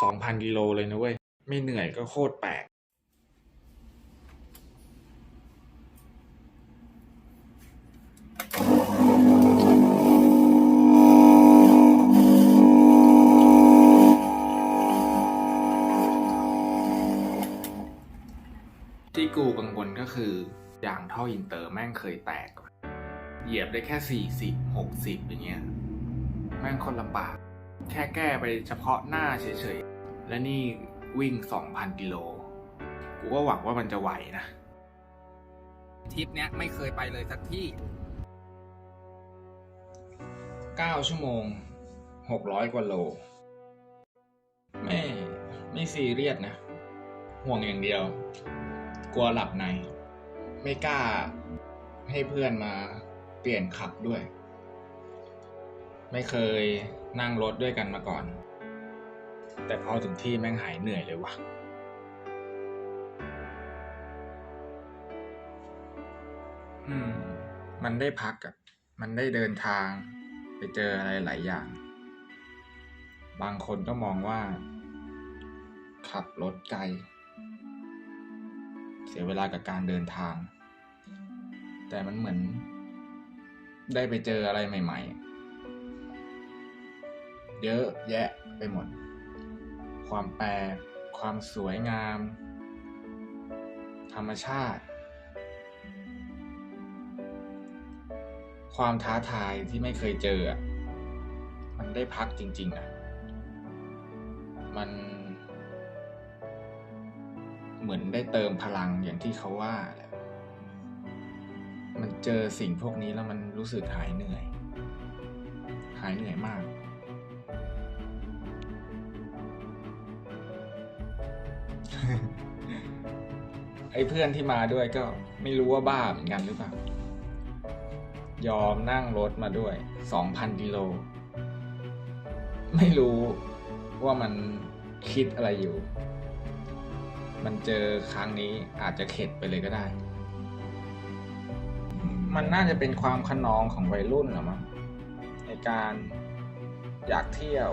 สองพันกิโลเลยนะเว้ย ไม่เหนื่อยก็โคตรแปลกที่กูกังวลก็คือยางท่ออินเตอร์แม่งเคยแตก เหยียบได้แค่สี่สิบหกสิบอย่างเงี้ย แม่งคนลำบาก แค่แก้ไปเฉพาะหน้าเฉยๆ และนี่วิ่งสองพันกิโล กูก็หวังว่ามันจะไหวนะทริปเนี้ยไม่เคยไปเลยสักที่เก้าชั่วโมงหกร้อยกว่าโล ไม่ไม่ซีเรียสนะ ห่วงอย่างเดียว กลัวหลับใน ไม่กล้าให้เพื่อนมาเปลี่ยนขับด้วย ไม่เคยนั่งรถด้วยกันมาก่อน แต่พอถึงที่แม่งหายเหนื่อยเลยวะอืม มันได้พักอะมันได้เดินทาง ไปเจออะไรหลายอย่าง บางคนก็มองว่า ขับรถไกล เสียเวลากับการเดินทาง แต่มันเหมือน ได้ไปเจออะไรใหม่ ๆ เยอะแยะไปหมด ความแปลก ความสวยงาม ธรรมชาติ ความท้าทายที่ไม่เคยเจอ มันได้พักจริงๆอะ มันเหมือนได้เติมพลังอย่างที่เขาว่า มันเจอสิ่งพวกนี้แล้วมันรู้สึกหายเหนื่อย หายเหนื่อยมาก ไอ้เพื่อนที่มาด้วยก็ไม่รู้ว่าบ้าเหมือนกันหรือเปล่า ยอมนั่งรถมาด้วย 2,000กิโล ไม่รู้ว่ามันคิดอะไรอยู่ มันเจอครั้งนี้อาจจะเข็ดไปเลยก็ได้ มันน่าจะเป็นความขนองของวัยรุ่นหรอมั้งในการอยากเที่ยว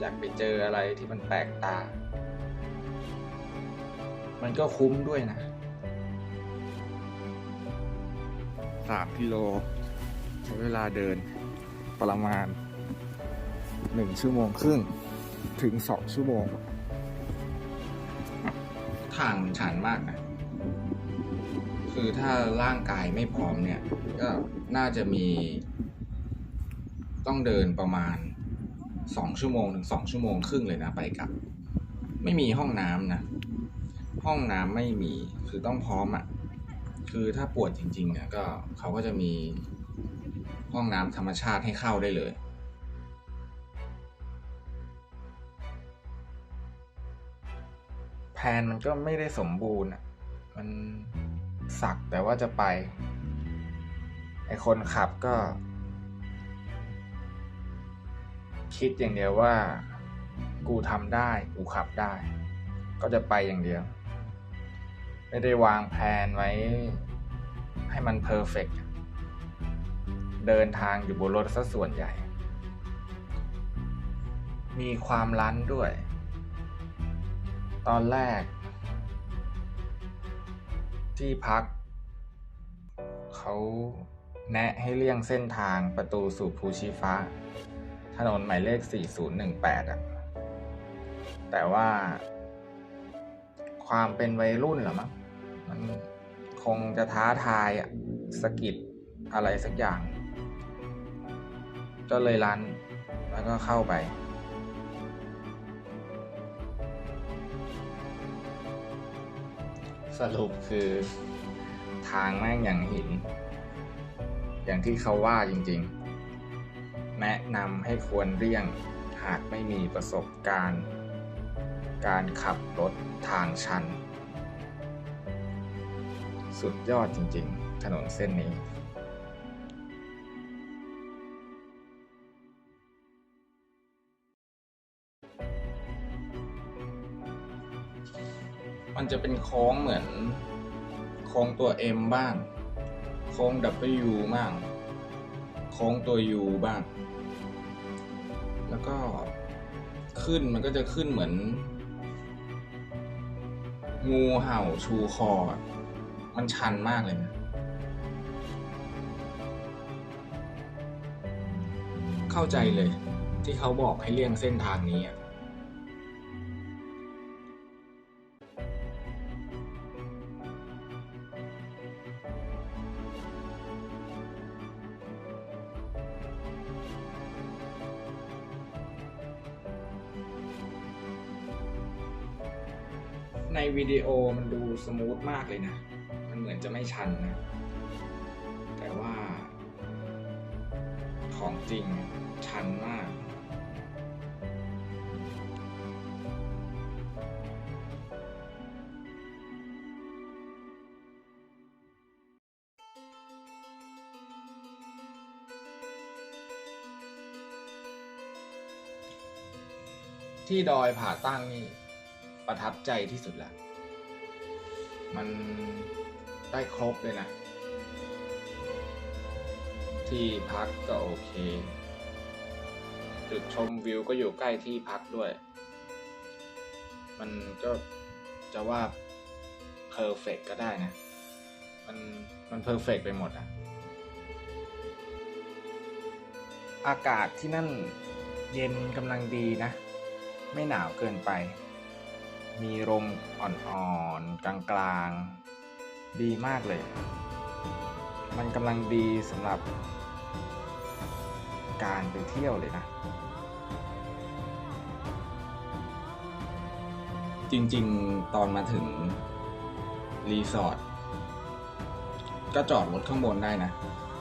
อยากไปเจออะไรที่มันแปลกตา มันก็คุ้มด้วยนะสามกิโลใช้เวลาเดินประมาณหนึ่งชั่วโมงครึ่งถึงสองชั่วโมง ทางมันชันมากนะ คือถ้าร่างกายไม่พร้อมเนี่ย ก็น่าจะมี ต้องเดินประมาณสองชั่วโมงถึงสองชั่วโมงครึ่งเลยนะไปกลับ ไม่มีห้องน้ำนะ ห้องน้ำไม่มีคือต้องพร้อมอะ่ะคือถ้าปวดจริงๆเนี่ยก็เขาก็จะมีห้องน้ำธรรมชาติให้เข้าได้เลยแผนมันก็ไม่ได้สมบูรณ์อะมันสักแต่ว่าจะไป ไอคนขับก็ คิดอย่างเดียวว่า กูทำได้ กูขับได้ ก็จะไปอย่างเดียว ไม่ได้วางแผนไว้ ให้มันเพอร์เฟกเดินทางอยู่บนรถซะส่วนใหญ่ มีความลั้นด้วย ตอนแรก ที่พัก เขาแนะให้เลี่ยงเส้นทางประตูสู่ภูชีฟ้า ถนนหมายเลข 4018อะแต่ว่าความเป็นวัยรุ่นหรอมั้ง มันคงจะท้าทายอะสกิดอะไรสักอย่าง ก็เลยรันแล้วก็เข้าไป สรุปคือทางแม่งอย่างหิน อย่างที่เขาว่าจริงๆ แนะนำให้ควรเลี่ยงหากไม่มีประสบการณ์ การขับรถทางชัน สุดยอดจริงๆ ถนนเส้นนี้มันจะเป็นโค้งเหมือนโค้งตัว M บ้าง โค้ง W บ้าง โค้งตัว U บ้าง แล้วก็ขึ้นมันก็จะขึ้นเหมือน งูเห่าชูคอ มันชันมากเลยนะเข้าใจเลย ที่เขาบอกให้เลี่ยงเส้นทางนี้อะในวิดีโอมันดูสมูทมากเลยนะ จะไม่ชันนะแต่ว่า ของจริงชันมาก ที่ดอยผาตั้งนี่ประทับใจที่สุดแหละมัน ได้ครบเลยนะ ที่พักก็โอเค จุดชมวิวก็อยู่ใกล้ที่พักด้วย มันก็จะว่าเพอร์เฟกก็ได้นะ มันมันเพอร์เฟกไปหมดอะอากาศที่นั่นเย็นกำลังดีนะ ไม่หนาวเกินไป มีลมอ่อนๆ กลางๆ ดีมากเลย มันกำลังดีสำหรับการไปเที่ยวเลยนะ จริงๆ ตอนมาถึงรีสอร์ทก็จอดรถข้างบนได้นะ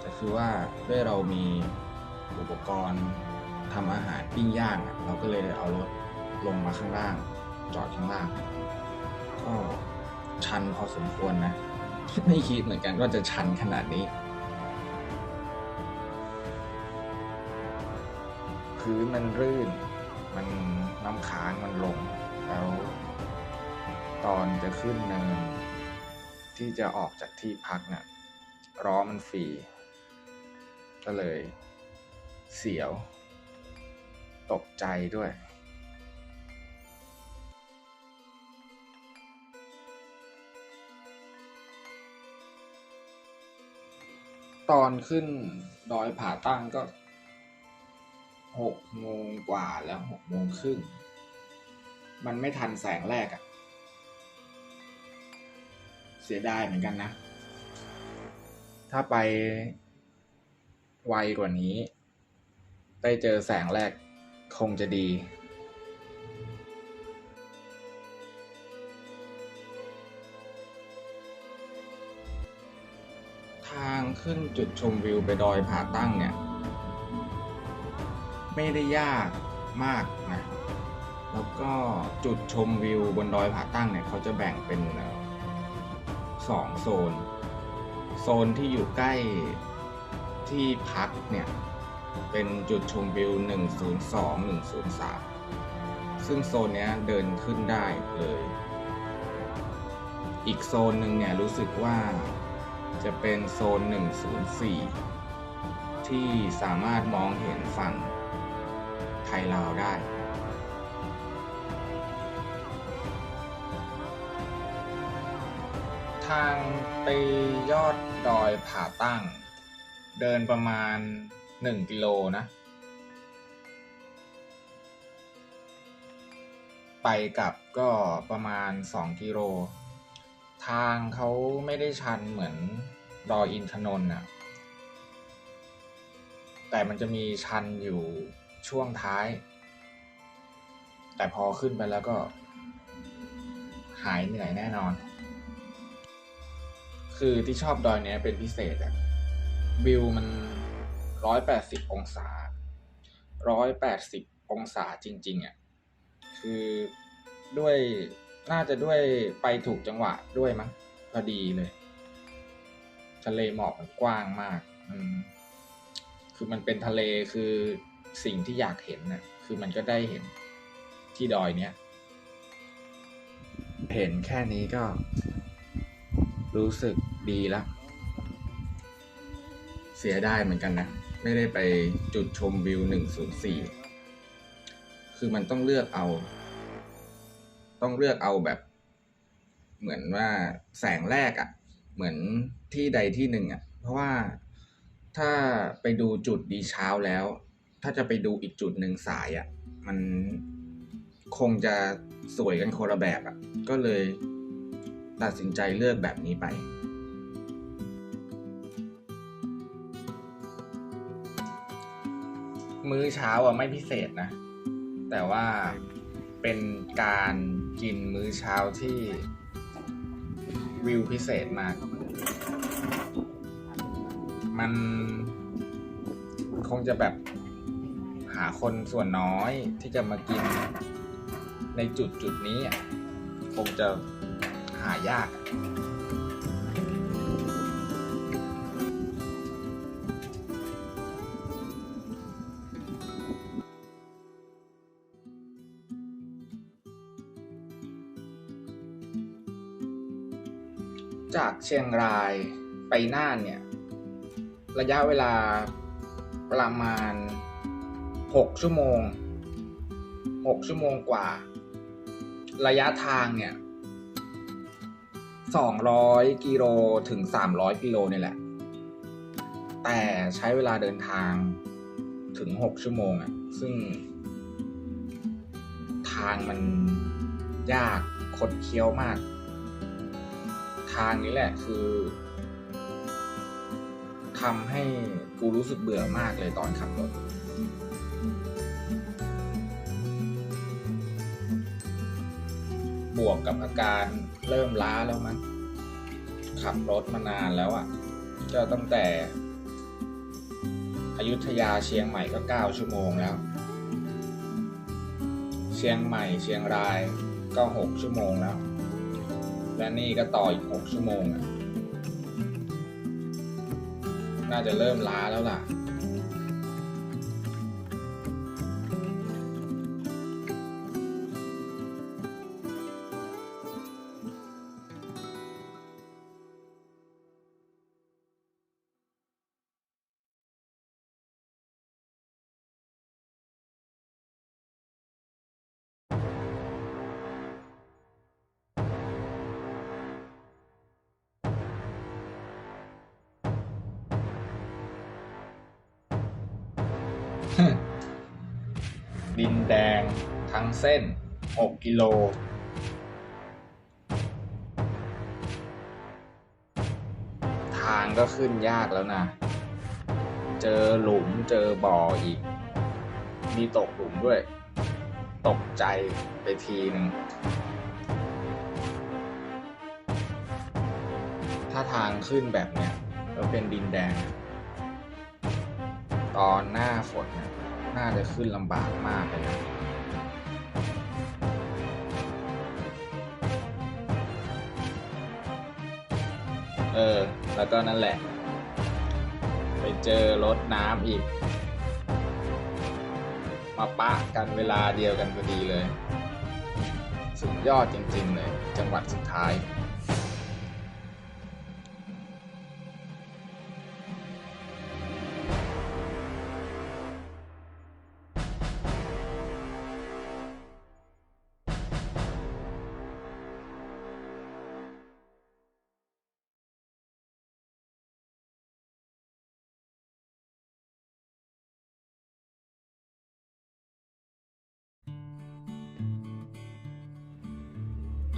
แต่คือว่าด้วยเรามีอุปกรณ์ทำอาหารปิ้งย่างเราก็เลยเอารถลงมาข้างล่าง จอดข้างล่าง ก็ชันพอสมควรนะ ไม่คิดเหมือนกันว่าจะชันขนาดนี้ พื้นมันรื่น มันน้ำค้างมันลง แล้ว ตอนจะขึ้นเนิน ที่จะออกจากที่พักเนี่ยล้อมันฟรีก็เลย เสียว ตกใจด้วย ตอนขึ้นดอยผาตั้งก็หกโมงกว่าแล้วหกโมงครึ่ง มันไม่ทันแสงแรกอะเสียดายเหมือนกันนะ ถ้าไปไวกว่านี้ ได้เจอแสงแรกคงจะดีางขึ้นจุดชมวิวไปดอยผาตั้งเนี่ย ไม่ได้ยากมากนะ แล้วก็จุดชมวิวบนดอยผาตั้งเนี่ยเขาจะแบ่งเป็นสองโซน โซนที่อยู่ใกล้ที่พักเนี่ย เป็นจุดชมวิว 102 103 ซึ่งโซนเนี้ยเดินขึ้นได้เลย อีกโซนหนึ่งเนี่ยรู้สึกว่า จะเป็นโซน 104 ที่สามารถมองเห็นฝั่งไทยลาวได้ ทางไปยอดดอยผาตั้ง เดินประมาณ 1 กิโลนะ ไปกลับก็ประมาณ 2 กิโล ทางเขาไม่ได้ชันเหมือนดอยอินทนนท์น่ะแต่มันจะมีชันอยู่ช่วงท้าย แต่พอขึ้นไปแล้วก็ หายเหนื่อยแน่นอน คือที่ชอบดอยเนี้ยเป็นพิเศษอะวิวมันร้อยแปดสิบองศาร้อยแปดสิบองศาจริง ๆอะคือด้วย น่าจะด้วยไปถูกจังหวะด้วยมั้งพอดีเลย ทะเลหมอกมันกว้างมาก อืม คือมันเป็นทะเลคือสิ่งที่อยากเห็นน่ะ คือมันก็ได้เห็นที่ดอยเนี้ย เห็นแค่นี้ก็ รู้สึกดีแล้ว เสียได้เหมือนกันนะ ไม่ได้ไปจุดชมวิว 104 คือมันต้องเลือกเอา ต้องเลือกเอาแบบ เหมือนว่าแสงแรกอะ่ะ เหมือนที่ใดที่หนึ่งอะ่ะ เพราะว่าถ้าไปดูจุดดีเช้าแล้ว ถ้าจะไปดูอีกจุดหนึ่งสายอะ่ะ มันคงจะสวยกันคนละแบบอะ่ะ ก็เลยตัดสินใจเลือกแบบนี้ไปมื้อเช้าอะไม่พิเศษนะ แต่ว่าเป็นการ กินมื้อเช้าที่วิวพิเศษมาก มันคงจะแบบหาคนส่วนน้อยที่จะมากินในจุดจุดนี้คงจะหายาก จากเชียงรายไปน่านเนี่ย ระยะเวลาประมาณ 6 ชั่วโมง 6 ชั่วโมงกว่า ระยะทางเนี่ย 200 กิโลถึง 300 กิโลเนี่ยแหละ แต่ใช้เวลาเดินทางถึง 6 ชั่วโมงอะ่ะ ซึ่ง ทางมันยากคดเคี้ยวมากางนี้แหละคือทำให้กูรู้สึกเบื่อมากเลยตอนขับรถบวกกับอาการเริ่มล้าแล้วมั้งขับรถมานานแล้วอะ่ะก็ตั้งแต่อยุธยาเชียงใหม่ก็เก้าชั่วโมงแล้ว เชียงใหม่เชียงรายก็หกชั่วโมงแล้ว และนี่ก็ต่ออีกหกชั่วโมงน่าจะเริ่มล้าแล้วล่ะ ดินแดงทั้งเส้น 6 กิโล ทางก็ขึ้นยากแล้วนะ เจอหลุมเจอบ่ออีก มีตกหลุมด้วย ตกใจไปทีหนึ่งถ้าทางขึ้นแบบเนี้ยแล้วเป็นดินแดง ตอนหน้าฝนนี่ย น่าจะขึ้นลำบากมากเลยนะเออ แล้วก็นั่นแหละ ไปเจอรถน้ำอีก มาปะกันเวลาเดียวกันพอดีเลย สุดยอดจริงๆเลย จังหวัดสุดท้าย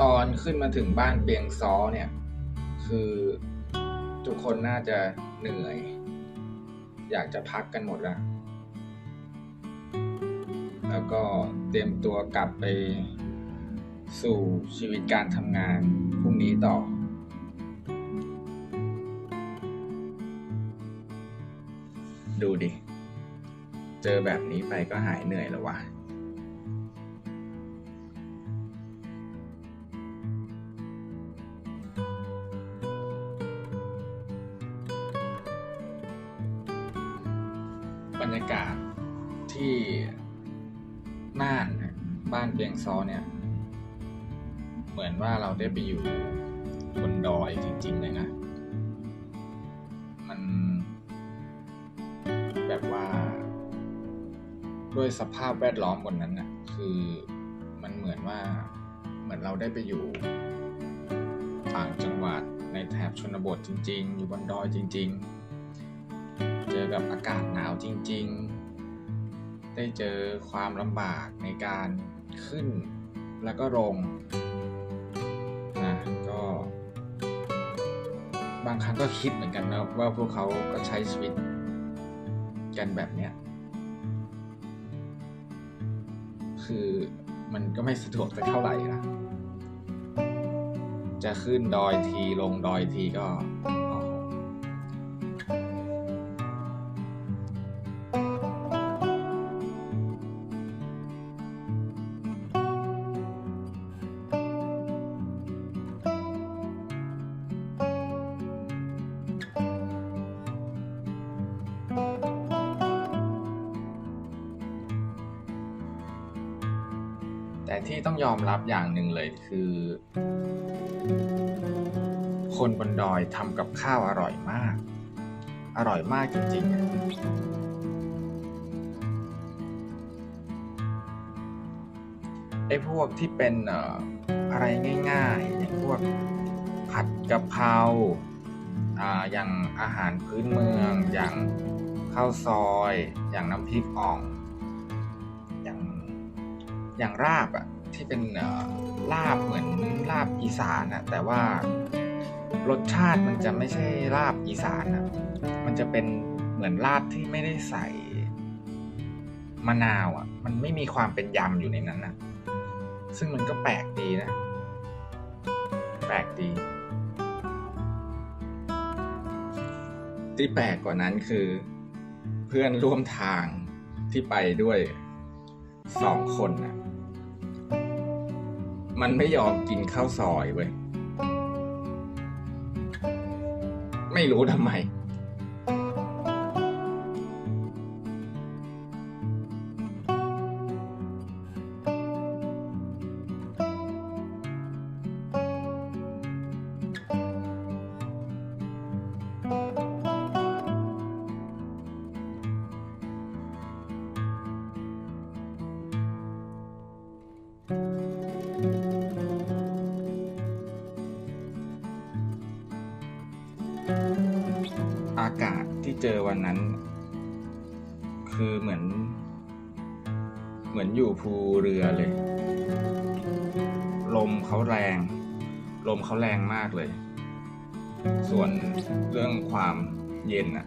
ตอนขึ้นมาถึงบ้านเปียงซอเนี่ย คือทุกคนน่าจะเหนื่อย อยากจะพักกันหมดล้วแล้วก็เตรียมตัวกลับไปสู่ชีวิตการทำงานพรุ่งนี้ต่อ ดูดิ เจอแบบนี้ไปก็หายเหนื่อยแล้ววะบ ซอเนี่ย เหมือนว่าเราได้ไปอยู่บนดอยจริง ๆ เลยนะ มัน แบบว่า ด้วยสภาพแวดล้อมบนนั้นนะคือคือมันเหมือนว่าเหมือนเราได้ไปอยู่ ต่างจังหวัดในแถบชนบทจริง ๆ อยู่บนดอยจริง ๆ เจอกับอากาศหนาวจริง ๆ ได้เจอความลำบากในการ ขึ้นแล้วก็ลงนะก็บางครั้งก็คิดเหมือนกันนะว่าพวกเขาก็ใช้ชีวิตกันแบบเนี้ยคือมันก็ไม่สะดวกสักเท่าไหร่นะจะขึ้นดอยทีลงดอยทีก็ มรับอย่างหนึ่งเลยคือ คนบนดอยทำกับข้าวอร่อยมาก อร่อยมากจริงๆไอ้พวกที่เป็นอะไรง่ายๆ อย่างพวกผัดกะเพราอย่างอาหารพื้นเมือง อย่างข้าวซอย อย่างน้ำพริกอ่อง อย่างอย่างลาบอะ ที่เป็นลาบเหมือนลาบอีสานอะแต่ว่ารสชาติมันจะไม่ใช่ลาบอีสานอะมันจะเป็นเหมือนลาบที่ไม่ได้ใส่มะนาวอะมันไม่มีความเป็นยำอยู่ในนั้นนะซึ่งมันก็แปลกดีนะ แปลกดี ที่แปลกกว่านั้นคือ เพื่อนร่วมทางที่ไปด้วยสองคนน่ะ มันไม่ยอมกินข้าวซอยเว้ย ไม่รู้ทำไม อากาศที่เจอวันนั้น คือเหมือน เหมือนอยู่ภูเรือเลย ลมเขาแรง ลมเขาแรงมากเลย ส่วนเรื่องความเย็นอะ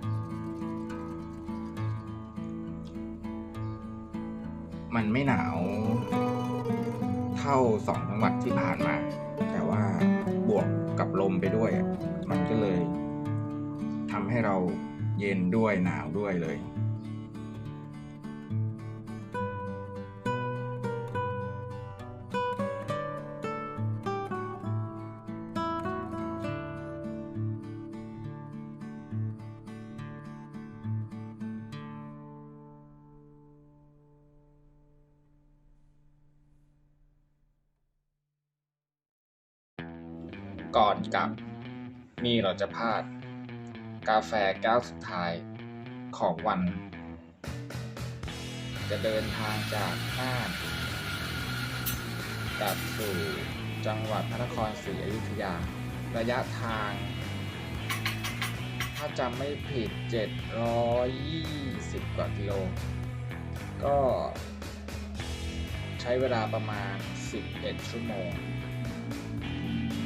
มันไม่หนาวเท่าสองจังหวัดที่ผ่านมา แต่ว่าบวกกับลมไปด้วยอะมันก็เลยำให้เราเย็นด้วยหนาวด้วยเลย ก่อนกับมีเราจะพลาด กาแฟแก้วสุดท้ายของวัน จะเดินทางจากน่านกลับสู่จังหวัดพระนครศรีอยุธยา ระยะทาง ถ้าจำไม่ผิด 720 กว่ากิโล ก็ใช้เวลาประมาณ 11 ชั่วโมง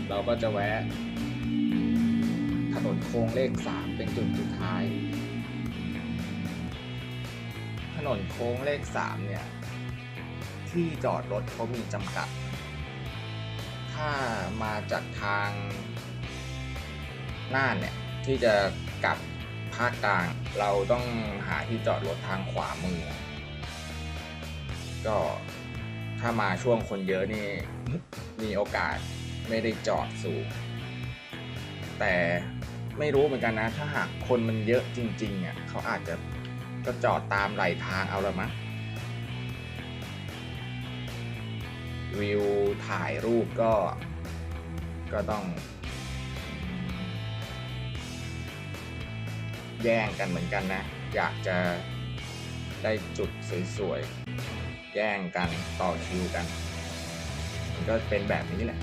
เราก็จะแวะ ถนนโค้งเลขสามเป็นจุดสุดท้าย ถนนโค้งเลขสามเนี่ย ที่จอดรถเขามีจำกัด ถ้ามาจากทางหน่านเนี่ย ที่จะกลับภาคกลาง เราต้องหาที่จอดรถทางขวามือ ก็ถ้ามาช่วงคนเยอะนี่ มีโอกาสไม่ได้จอดสูง แต่ ไม่รู้เหมือนกันนะ ถ้าหากคนมันเยอะจริงๆอะเขาอาจจะก็จอดตามไหลทางเอาละมั้งวิวถ่ายรูปก็ก็ต้อง แย่งกันเหมือนกันนะ อยากจะได้จุดสวยๆ แย่งกันต่อคิวกัน มันก็เป็นแบบนี้แหละ